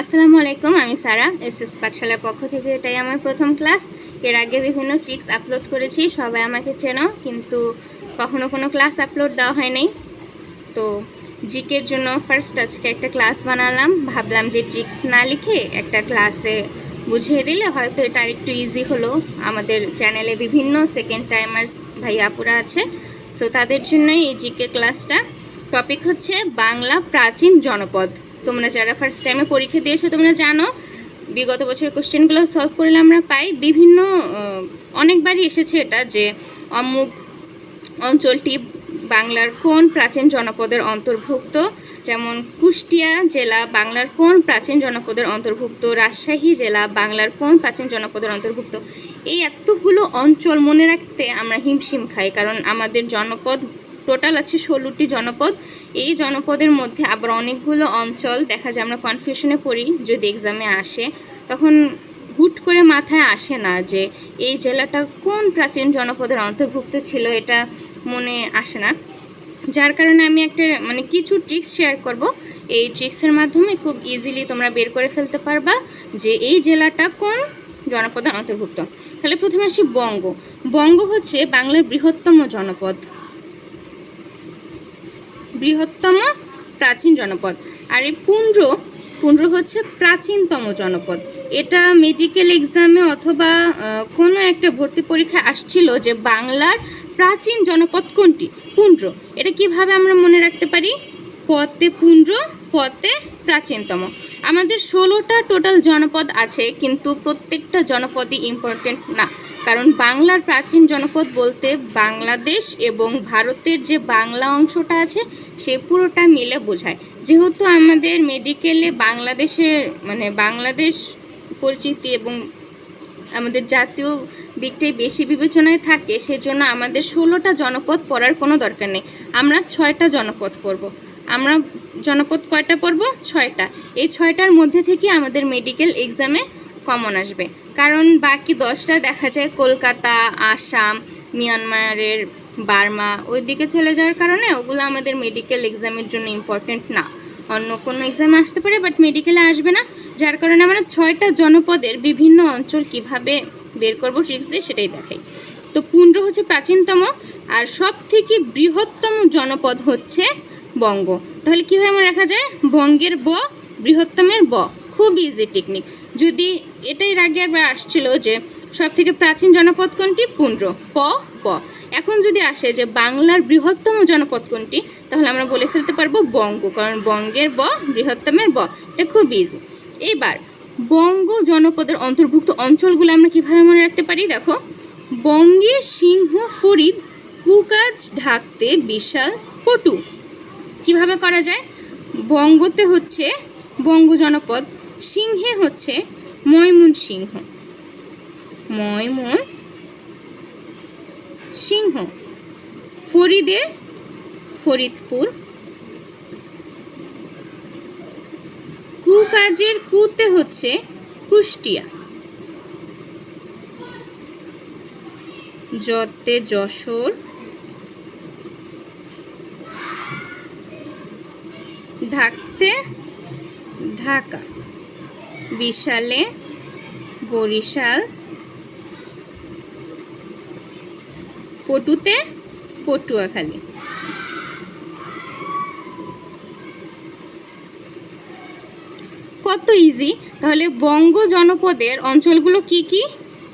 আসসালামু আলাইকুম, আমি সারা এস এস পাঠশালার পক্ষ থেকে এটাই আমার প্রথম ক্লাস। এর আগে বিভিন্ন ট্রিক্স আপলোড করেছি, সবাই আমাকে চেনো, কিন্তু কখনো কোনো ক্লাস আপলোড দেওয়া হয় নাই। তো জিকের জন্য ফার্স্ট আজকে একটা ক্লাস বানালাম, ভাবলাম যে ট্রিক্স না লিখে একটা ক্লাসে বুঝিয়ে দিলে হয়তো এটা আরেকটু ইজি হলো। আমাদের চ্যানেলে বিভিন্ন সেকেন্ড টাইমার্স ভাইয়াপুরা আছে সো তাদের জন্যই এই জিকে ক্লাসটা। টপিক হচ্ছে বাংলা প্রাচীন জনপদ। তোমরা যারা ফার্স্ট টাইমে পরীক্ষা দিয়েছ, তোমরা জানো, বিগত বছরের কোশ্চেনগুলো সলভ করলে আমরা পাই। বিভিন্ন অনেকবারই এসেছে এটা যে অমুক অঞ্চলটি বাংলার কোন প্রাচীন জনপদের অন্তর্ভুক্ত? যেমন কুষ্টিয়া জেলা বাংলার কোন প্রাচীন জনপদের অন্তর্ভুক্ত? রাজশাহী জেলা বাংলার কোন প্রাচীন জনপদের অন্তর্ভুক্ত? এই এতগুলো অঞ্চল মনে রাখতে আমরা হিমশিম খাই, কারণ আমাদের জনপদ টোটাল আছে ষোলোটি জনপদ। এই জনপদের মধ্যে আবার অনেকগুলো অঞ্চল, দেখা যায় আমরা কনফিউশনে পড়ি, যদি এক্সামে আসে, তখন হুট করে মাথায় আসে না যে এই জেলাটা কোন প্রাচীন জনপদের অন্তর্ভুক্ত ছিল, এটা মনে আসে না। যার কারণে আমি একটা মানে কিছু ট্রিক্স শেয়ার করব। এই ট্রিক্সের মাধ্যমে খুব ইজিলি তোমরা বের করে ফেলতে পারবা যে এই জেলাটা কোন জনপদের অন্তর্ভুক্ত। তাহলে প্রথমে আসি বঙ্গ। বঙ্গ হচ্ছে বাংলার বৃহত্তম জনপদ। বৃহত্তম প্রাচীন জনপদ। আর এই পুণ্ড্র পুণ্ড্র হচ্ছে প্রাচীনতম জনপদ। এটা মেডিকেল এক্সামে অথবা কোনো একটা ভর্তি পরীক্ষা আসছিল যে বাংলার প্রাচীন জনপদ কোনটি? পুণ্ড্র এটা কীভাবে আমরা মনে রাখতে পারি? পতে পুণ্ড্র পতে প্রাচীনতম। আমাদের ষোলোটা টোটাল জনপদ আছে, কিন্তু প্রত্যেকটা জনপদই ইম্পর্টেন্ট না। কারণ বাংলার প্রাচীন জনপদ বলতে বাংলাদেশ এবং ভারতের যে বাংলা অংশটা আছে, সে পুরোটা মিলে বোঝায়। যেহেতু আমাদের মেডিকেলে বাংলাদেশের মানে বাংলাদেশ পরিচিতি এবং আমাদের জাতীয় দিকটাই বেশি বিবেচনায় থাকে, সেজন্য আমাদের ষোলোটা জনপদ পড়ার কোনো দরকার নেই। আমরা ছয়টা জনপদ পড়ব। আমরা জনপদ কয়টা পড়ব? ছয়টা। এই ছয়টার মধ্যে থেকে আমাদের মেডিকেল এক্সামে কমন আসবে। কারণ বাকি দশটা দেখা যায় কলকাতা, আসাম, মিয়ানমারের বার্মা ওই দিকে চলে যাওয়ার কারণে ওগুলো আমাদের মেডিকেল এক্সামের জন্য ইম্পর্টেন্ট না। অন্য কোনো এক্সাম আসতে পারে বাট মেডিকেলে আসবে না। যার কারণে আমরা ছয়টা জনপদের বিভিন্ন অঞ্চল কীভাবে বের করব ট্রিক্স দিয়ে সেটাই দেখাই। তো পুণ্ড হচ্ছে প্রাচীনতম আর সব থেকে বৃহত্তম জনপদ হচ্ছে বঙ্গ। তাহলে কীভাবে মনে রাখা যায়? বঙ্গের ব, বৃহত্তমের ব। খুব ইজি টেকনিক যদি এটাই আগে একবার আসছিল যে সব থেকে প্রাচীন জনপদ কোনটি? পুণ্ড্র প প। এখন যদি আসে যে বাংলার বৃহত্তম জনপদ কোনটি, তাহলে আমরা বলে ফেলতে পারব বঙ্গ, কারণ বঙ্গের ব, বৃহত্তমের ব। এটা খুব ইজি এবার, বঙ্গ জনপদের অন্তর্ভুক্ত অঞ্চলগুলো আমরা কীভাবে মনে রাখতে পারি? দেখো বঙ্গে সিংহ ফরিদ, কুকাজ ঢাকতে বিশাল পটু। কীভাবে করা যায়? বঙ্গতে হচ্ছে বঙ্গ জনপদ, সিংহে হচ্ছে ময়মন সিংহ ময়মন সিংহ ফরিদে ফরিদপুর। কুকাজের কুতে হচ্ছে কুষ্টিয়া। যতে যশোর। ঢাকতে ঢাকা। বিশালে বরিশাল। পটুতে পটুয়াখালী। কত ইজি তাহলে বঙ্গ জনপদের অঞ্চলগুলো কি কি?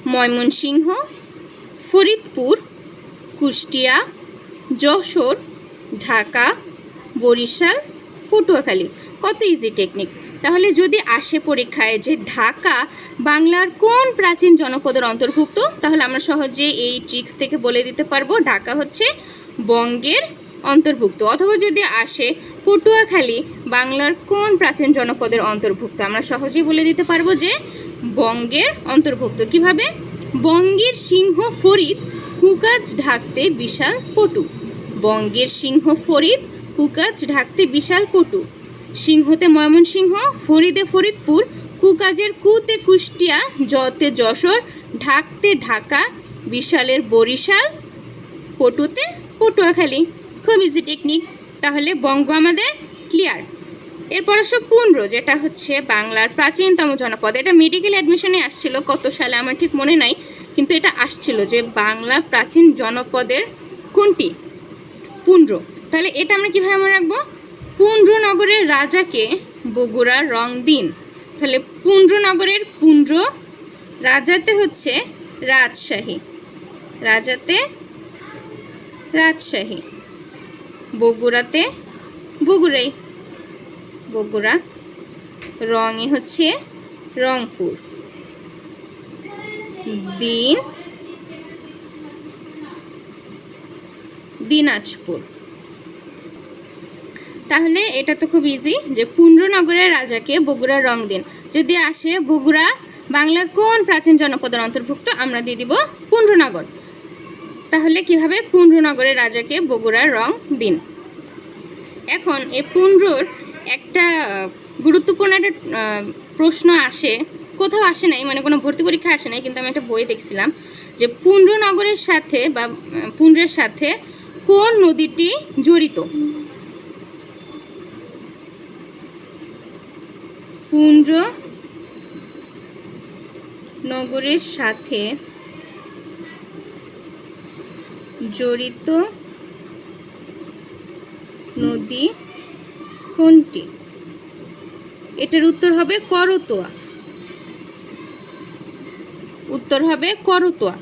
ময়মনসিংহ, ফরিদপুর, কুষ্টিয়া, যশোর, ঢাকা, বরিশাল, পটুয়াখালী। কত ইজি টেকনিক তাহলে যদি আসে পরীক্ষায় যে ঢাকা বাংলার কোন প্রাচীন জনপদের অন্তর্ভুক্ত, তাহলে আমরা সহজে এই ট্রিক্স থেকে বলে দিতে পারব ঢাকা হচ্ছে বঙ্গের অন্তর্ভুক্ত। অথবা যদি আসে পটুয়াখালী বাংলার কোন প্রাচীন জনপদের অন্তর্ভুক্ত, আমরা সহজেই বলে দিতে পারব যে বঙ্গের অন্তর্ভুক্ত। কীভাবে? বঙ্গের সিংহ ফরিদ কুকাজ ঢাকতে বিশাল পটু। বঙ্গের সিংহ ফরিদ কুকাজ ঢাকতে বিশাল পটু। সিংহতে ময়মনসিংহ ফরিদে ফরিদপুর, কুকাজের কুতে কুষ্টিয়া, জতে যশোর, ঢাকতে ঢাকা, বিশালের বরিশাল, পটুতে পটুয়াখালী। খুব ইজি টেকনিক তাহলে বঙ্গ আমাদের ক্লিয়ার এরপর আসো পুন্ড্র যেটা হচ্ছে বাংলার প্রাচীনতম জনপদ। এটা মেডিকেল অ্যাডমিশনে আসছিল, কত সালে আমার ঠিক মনে নাই, কিন্তু এটা আসছিল যে বাংলা প্রাচীন জনপদের কোনটি? পুন্ড্র তাহলে এটা আমরা কীভাবে মনে রাখব? পুন্ড্রনগরের রাজাকে বগুড়া রং দিন। তাহলে পুন্ড্রনগরের পুন্ড্র রাজাতে হচ্ছে রাজশাহী। রাজাতে রাজশাহী। বগুড়াতে বগুড়াই। বগুড়া রঙে হচ্ছে রংপুর। দিন দিনাজপুর। তাহলে এটা তো খুব ইজি যে পুণ্ড্রনগরের রাজাকে বগুড়ার রং দিন। যদি আসে বগুড়া বাংলার কোন প্রাচীন জনপদের অন্তর্ভুক্ত, আমরা দিয়ে দিব পুণ্ড্রনগর তাহলে কীভাবে পুণ্ড্রনগরের রাজাকে বগুড়ার রং দিন? এখন এই পুণ্ড্রর একটা গুরুত্বপূর্ণ একটা প্রশ্ন আসে, কোথাও আসে নাই মানে কোনো ভর্তি পরীক্ষা আসে নাই, কিন্তু আমি একটা বই দেখছিলাম যে পুণ্ড্রনগরের সাথে বা পুণ্ড্রের সাথে কোন নদীটি জড়িত? পুণ্ড্র নগরের সাথে জড়িত নদী কোনটি? এটার উত্তর হবে করতোয়া। উত্তর হবে করতোয়া।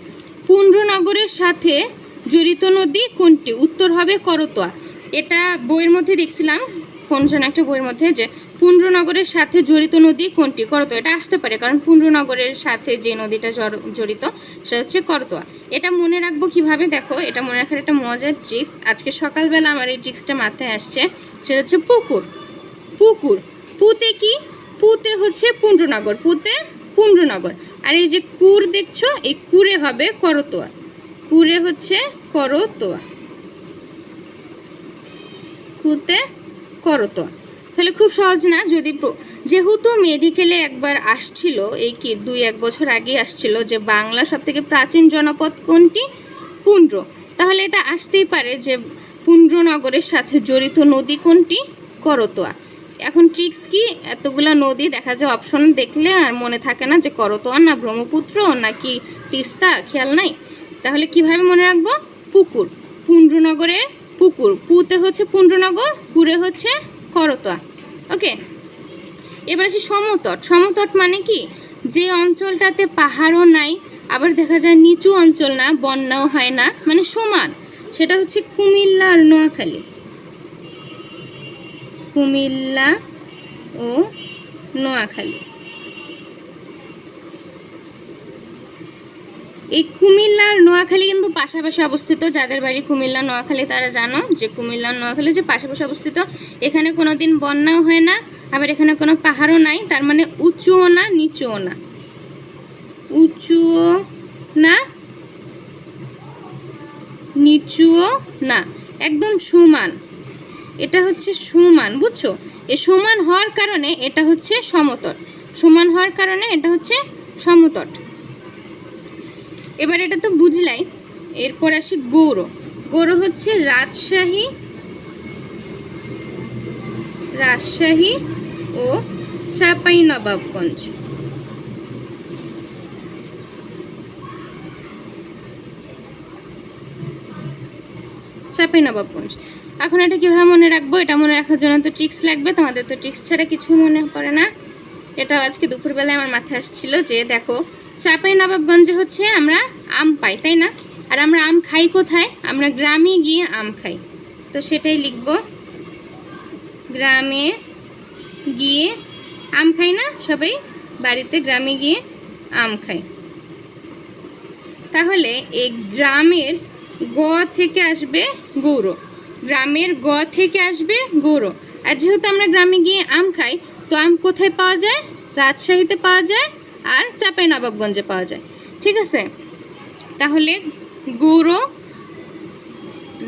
পুণ্ড্রনগরের সাথে জড়িত নদী কোনটি? উত্তর হবে করতোয়া। এটা বইয়ের মধ্যে দেখছিলাম। কোন যেন একটা বইয়ের মধ্যে যে পুণ্ড্রনগরের সাথে জড়িত নদী কোনটি? করতোয়া। এটা আসতে পারে, কারণ পুণ্ড্রনগরের সাথে যে নদীটা জড়- জড়িত সেটা হচ্ছে করতোয়া। এটা মনে রাখব কীভাবে? দেখো, এটা মনে রাখার একটা মজার ট্রিক্স আজকে সকালবেলা আমার এই ট্রিক্সটা মাথায় আসছে, সেটা হচ্ছে পুকুর। পুকুর। পুতে কি? পুতে হচ্ছে পুণ্ড্রনগর পুতে পুণ্ড্রনগর আর এই যে কুর দেখছ, এই কুরে হবে করতোয়া। কুরে হচ্ছে করতোয়া। কুতে করতোয়া তাহলে খুব সহজ না? যদি যেহেতু মেডিকেলে একবার আসছিল, এই কি দুই এক বছর আগে আসছিল যে বাংলা সব থেকে প্রাচীন জনপদ কোনটি? পুণ্ড্র তাহলে এটা আসতেই পারে যে পুণ্ড্রনগরের সাথে জড়িত নদী কোনটি? করতোয়া। এখন ট্রিক্স কি? এতগুলা নদী দেখা যায় অপশন দেখলে আর মনে থাকে না যে করতোয়া না ব্রহ্মপুত্র নাকি তিস্তা, খেয়াল নাই? তাহলে কীভাবে মনে রাখব? পুকুর। পুণ্ড্রনগরের পুকুর। পুতে হচ্ছে পুণ্ড্রনগর কুরে হচ্ছে করতোয়া। ওকে, এবার আসি সমতট। সমতট মানে কি? যে অঞ্চলটাতে পাহাড়ও নাই, আবার দেখা যায় নিচু অঞ্চল না, বন্যাও হয় না মানে সমান। সেটা হচ্ছে কুমিল্লা আর নোয়াখালী। কুমিল্লা ও নোয়াখালী। এই কুমিল্লা নোয়াখালী কিন্তু পাশাপাশি অবস্থিত। যাদের বাড়ি কুমিল্লা, নোয়াখালী, তারা জানো যে কুমিল্লা নোয়াখালী যে পাশাপাশি অবস্থিত। এখানে কোনো দিন বন্যাও হয় না, আবার এখানে কোনো পাহাড়ও নাই, তার মানে উঁচুও না, নিচুও না। উঁচুও না, নিচুও না, একদম সমান। এটা হচ্ছে সমান, বুঝছ? এ সমান হওয়ার কারণে এটা হচ্ছে সমতট। সমান হওয়ার কারণে এটা হচ্ছে সমতট। এবার এটা তো বুঝলাই। এরপর আসি গৌর গৌর হচ্ছে রাজশাহী রাজশাহী ও চাপাই নবাবগঞ্জ চাপাই নবাবগঞ্জ এখন এটা কীভাবে মনে রাখব? এটা মনে রাখার জন্য তো ট্রিক্স লাগবে। তোমাদের তো ট্রিক্স ছাড়া কিছুই মনে পড়ে না। এটা আজকে দুপুরবেলায় আমার মাথায় আসছিল যে, দেখো চাপাই নবাবগঞ্জে হচ্ছে আমরা আম পাই, তাই না? আর আমরা আম খাই কোথায়? আমরা গ্রামে গিয়ে আম খাই। তো সেটাই লিখব। গ্রামে গিয়ে আম খাই না, সবাই বাড়িতে গ্রামে গিয়ে আম খাই। তাহলে এই গ্রামের গ থেকে আসবে গৌর। গ্রামের গ থেকে আসবে গৌর। আর যেহেতু আমরা গ্রামে গিয়ে আম খাই, তো আম কোথায় পাওয়া যায়? রাজশাহীতে পাওয়া যায় আর চাপাই নবাবগঞ্জে পাওয়া যায়। ঠিক আছে? তাহলে গৌর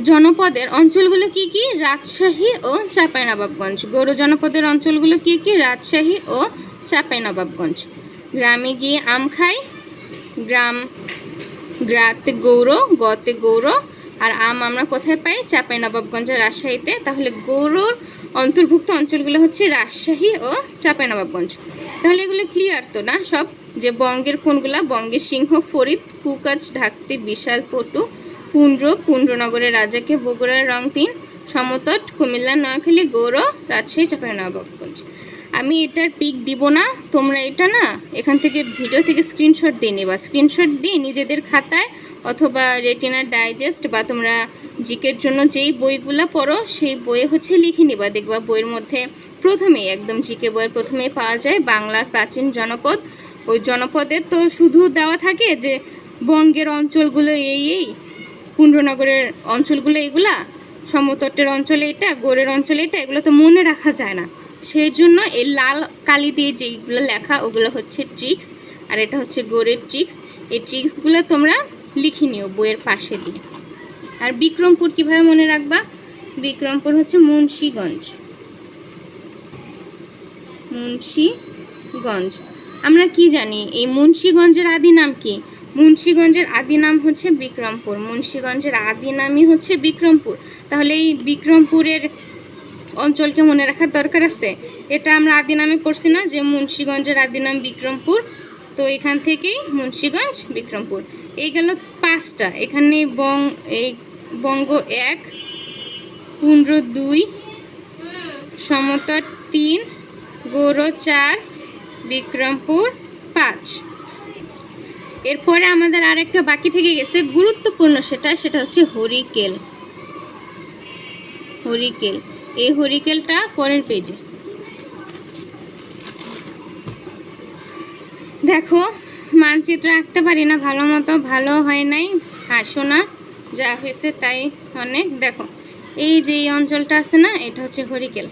জনপদের অঞ্চলগুলো কি কি? রাজশাহী ও চাঁপাইনবাবগঞ্জ গৌর জনপদের অঞ্চলগুলো কি কি? রাজশাহী ও চাঁপাইনবাবগঞ্জ গ্রামে গিয়ে আম খাই। গ্রাম, গ্রাতে গৌর, গতে গৌর আর আম আমরা কোথায় পাই? চাপাই নবাবগঞ্জের রাজশাহীতে। তাহলে গরুর অন্তর্ভুক্ত অঞ্চলগুলো হচ্ছে রাজশাহী ও চাপাই নবাবগঞ্জ। তাহলে এগুলো ক্লিয়ার তো না সব? যে বঙ্গের কোনগুলা? বঙ্গের সিংহ, ফরিদ, কুকাজ, ঢাকতে, বিশাল, পটু, পুন্ড্র, পুন্ড্রনগরের রাজাকে বগুড়ার রং তিন, সমতট, কুমিল্লা, নোয়াখালী গৌর রাজশাহী, চাপাই নবাবগঞ্জ। আমি এটার পিক দিব না, তোমরা এটা না এখান থেকে ভিডিও থেকে স্ক্রিনশট দিয়ে নেবা। স্ক্রিনশট দিয়ে নিজেদের খাতায় অথবা রেটিনার ডাইজেস্ট বা তোমরা জিকের জন্য যেই বইগুলো পড়ো, সেই বইয়ে হচ্ছে লিখে নিবা। দেখবা বইয়ের মধ্যে প্রথমেই একদম জিকে বইয়ের প্রথমেই পাওয়া যায় বাংলার প্রাচীন জনপদ। ওই জনপদে তো শুধু দেওয়া থাকে যে বঙ্গের অঞ্চলগুলো এই এই পুণ্ড্রনগরের অঞ্চলগুলো এগুলা সমতটের অঞ্চলে এটা গোড়ের অঞ্চলে এটা এগুলো তো মনে রাখা যায় না। সেই জন্য এই লাল কালি দিয়ে যেইগুলো লেখা, ওগুলো হচ্ছে ট্রিক্স আর এটা হচ্ছে গোড়ের ট্রিক্স এই ট্রিক্সগুলো তোমরা লিখে নিও বইয়ের পাশে দিয়ে। আর বিক্রমপুর কীভাবে মনে রাখবা? বিক্রমপুর হচ্ছে মুন্সীগঞ্জ। মুন্সীগঞ্জ। আমরা কি জানি? এই মুন্সীগঞ্জের আদি নাম কি? মুন্সীগঞ্জের আদি নাম হচ্ছে বিক্রমপুর। মুন্সীগঞ্জের আদি নামই হচ্ছে বিক্রমপুর। তাহলে এই বিক্রমপুরের অঞ্চলকে মনে রাখার দরকার আছে? এটা আমরা আদি নামে পড়ছি না যে মুন্সীগঞ্জের আদি নাম বিক্রমপুর। তো এখান থেকেই মুন্সীগঞ্জ, বিক্রমপুর। এই গেল পাঁচটা। এখানে বং, এই বঙ্গ এক পুন্ড্র দুই, সমতট তিন, গৌর চার, বিক্রমপুর পাঁচ। এরপরে আমাদের আর একটা বাকি থেকে গেছে, গুরুত্বপূর্ণ সেটা সেটা হচ্ছে হরিকেল। হরিকেল। এই হরিকেলটা পরের পেজে দেখো মানচিত্র আঁকতে পারি না, ভালো মতো ভালো হয় নাই। হাসো না, যা হয়েছে তাই অনেক। দেখো, এই যে এই অঞ্চলটা আছে না, এটা হচ্ছে হরিকেল।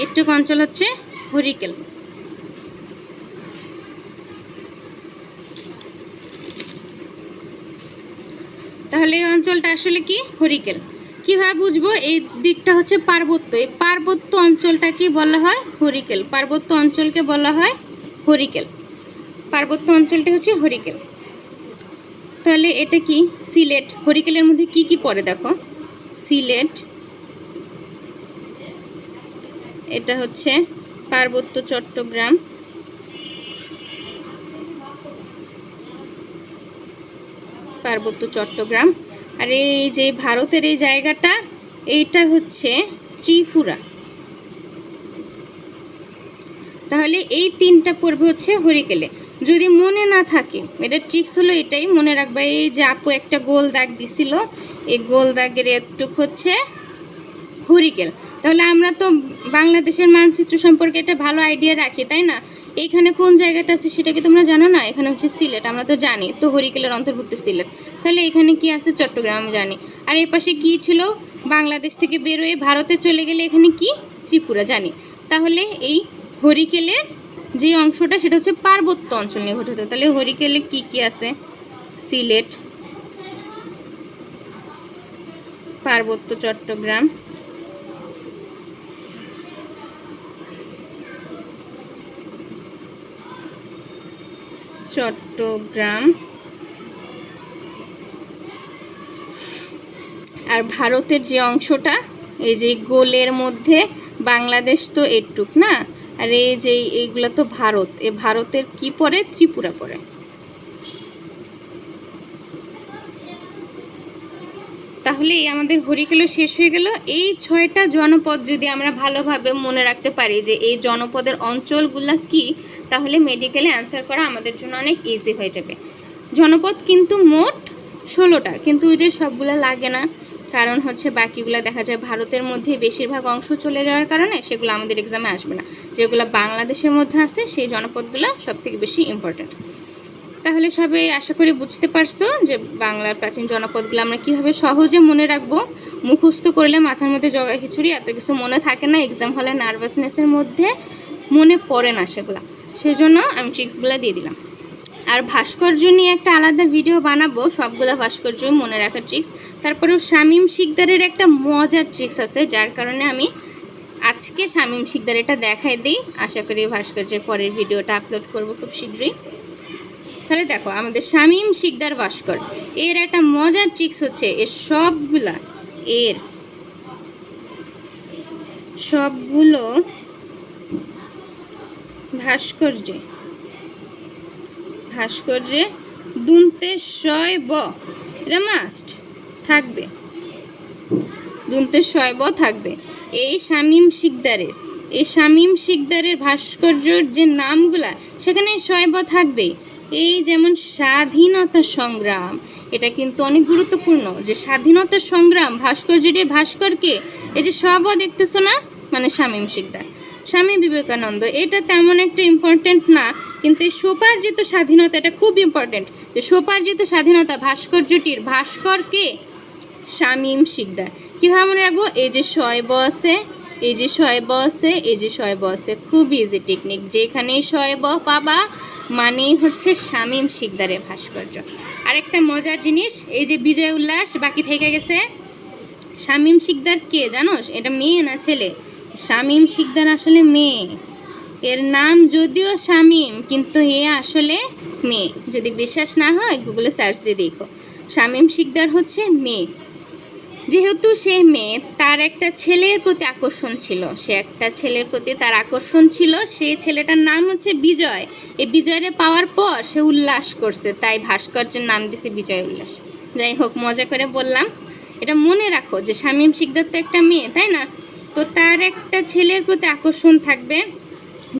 একটুক অঞ্চল হচ্ছে হরিকেল। তাহলে এই অঞ্চলটা আসলে কি? হরিকেল। কীভাবে বুঝব? এই দিকটা হচ্ছে পার্বত্য। এই পার্বত্য অঞ্চলটাকে বলা হয়? হরিকেল। পার্বত্য অঞ্চলকে বলা হয় হরিকেল। পার্বত্য অঞ্চলটি হচ্ছে হরিকেল। তাহলে এটা কি? সিলেট। হরিকেলের মধ্যে কি কি পড়ে দেখো? সিলেট। এটা হচ্ছে পার্বত্য চট্টগ্রাম। পার্বত্য চট্টগ্রাম। আর এই যে ভারতের এই জায়গাটা, এইটা হচ্ছে ত্রিপুরা। তাহলে এই তিনটা পড়বে হচ্ছে হরিকেলে। যদি মনে না থাকে, এটা ট্রিক্স হলো এটাই, মনে রাখবা, এই যে আপু একটা গোল দাগ দিছিল, এই গোল দাগের একটুক হচ্ছে হরিকেল তাহলে আমরা তো বাংলাদেশের মানচিত্র সম্পর্কে একটা ভালো আইডিয়া রাখি, তাই না? এইখানে কোন জায়গাটা আছে সেটা কি তোমরা জানো না? এখানে হচ্ছে সিলেট, আমরা তো জানি, তো হরিকেলের অন্তর্ভুক্ত সিলেট। তাহলে এখানে কি আছে? চট্টগ্রাম জানি। আর এই পাশে কি ছিল? বাংলাদেশ থেকে বেরোয় ভারতে চলে গেলে এখানে কি? ত্রিপুরা জানি। তাহলে এই হরিকেলের যে অংশটা সেটা হচ্ছে পার্বত্য অঞ্চল নিয়ে গঠিত। তাহলে হরিকেলে কি কি আছে? সিলেট, পার্বত্য চট্টগ্রাম চট্টগ্রাম, আর ভারতের যে অংশটা, এই যে গোলের মধ্যে বাংলাদেশ তো এটুক না? আর এই যে এইগুলো তো ভারত। এ ভারতের কি পড়ে ত্রিপুরা পড়ে তাহলে আমাদের হরিকেলো শেষ হয়ে গেল। এই ছয়টা জনপদ যদি আমরা ভালোভাবে মনে রাখতে পারি যে এই জনপদের অঞ্চলগুলা কি, তাহলে মেডিকেলে অ্যান্সার করা আমাদের জন্য অনেক ইজি হয়ে যাবে। জনপদ কিন্তু মোট ষোলোটা, কিন্তু ওই যে সবগুলো লাগে না। কারণ হচ্ছে বাকিগুলো দেখা যায় ভারতের মধ্যে বেশিরভাগ অংশ চলে যাওয়ার কারণে সেগুলো আমাদের এক্সামে আসবে না। যেগুলো বাংলাদেশের মধ্যে আছে, সেই জনপদগুলো সব থেকে বেশি ইম্পর্ট্যান্ট তাহলে সবাই আশা করি বুঝতে পারছ যে বাংলার প্রাচীন জনপদগুলো আমরা কীভাবে সহজে মনে রাখব। মুখস্থ করলে মাথার মধ্যে জগা খিচুড়ি, এত কিছু মনে থাকে না এক্সাম হলে নার্ভাসনেসের মধ্যে মনে পড়ে না সেগুলো। সেজন্য আমি ট্রিক্সগুলো দিয়ে দিলাম। আর ভাস্কর্য নিয়ে একটা আলাদা ভিডিও বানাবো, সবগুলো ভাস্কর্য মনে রাখার ট্রিক্স তারপরেও শামীম শিকদারের একটা মজার ট্রিক্স আছে, যার কারণে আমি আজকে শামীম শিকদার এটা দেখাই দিই। আশা করি ভাস্কর্যের পরের ভিডিওটা আপলোড করব খুব শীঘ্রই। তাহলে দেখো, আমাদের শামীম শিকদার ভাস্কর এর একটা মজার ট্রিক্স হচ্ছে, এর সবগুলা, এর সবগুলো ভাস্কর্যে ভাস্কর্যে দুনতে শয় ব এটা মাস্ট থাকবে। দুনতে শয় ব থাকবে। এই শামীম শিকদারের, এই শামীম শিকদারের ভাস্কর্যর যে নামগুলা, সেখানে শয় ব থাকবে এই যেমন স্বাধীনতা সংগ্রাম, এটা কিন্তু অনেক গুরুত্বপূর্ণ যে স্বাধীনতা সংগ্রাম ভাস্কর্যটির ভাস্করকে, এই যে সব দেখতেছো না? মানে শামীম শিকদার। স্বামী বিবেকানন্দ, এটা তেমন একটা ইম্পর্টেন্ট না, কিন্তু এই সোপার্জিত স্বাধীনতা এটা খুব ইম্পর্টেন্ট যে সোপার্জিত স্বাধীনতা ভাস্কর্যটির ভাস্কর কে? শামীম শিকদার। কীভাবে মনে রাখব? এই যে শয় বসে এই যে শয় বসে এই যে শয় বসে খুব ইজি টেকনিক যেখানে শয়ব পাবা, মানেই হচ্ছে শামীম শিকদারের ভাস্কর্য। আরেকটা মজার জিনিস, এই যে বিজয় উল্লাস, বাকি থেকে গেছে? শামীম শিকদার কে জানোস? এটা মেয়ে না ছেলে? শামীম শিকদার আসলে মেয়ে। এর নাম যদিও শামীম, কিন্তু এ আসলে মেয়ে। যদি বিশ্বাস না হয় গুগলে সার্চ দিয়ে দেখো। শামীম শিকদার হচ্ছে মেয়ে। যেহেতু সে মেয়ে, তার একটা ছেলের প্রতি আকর্ষণ ছিল। সে একটা ছেলের প্রতি তার আকর্ষণ ছিল। সেই ছেলেটার নাম হচ্ছে বিজয়। এই বিজয়রে পাওয়ার পর সে উল্লাস করছে। তাই ভাস্কর্যের নাম দিছে বিজয় উল্লাস। যাই হোক, মজা করে বললাম। এটা মনে রাখো যে শামীম শিকদার তো একটা মেয়ে, তাই না? তো তার একটা ছেলের প্রতি আকর্ষণ থাকবে।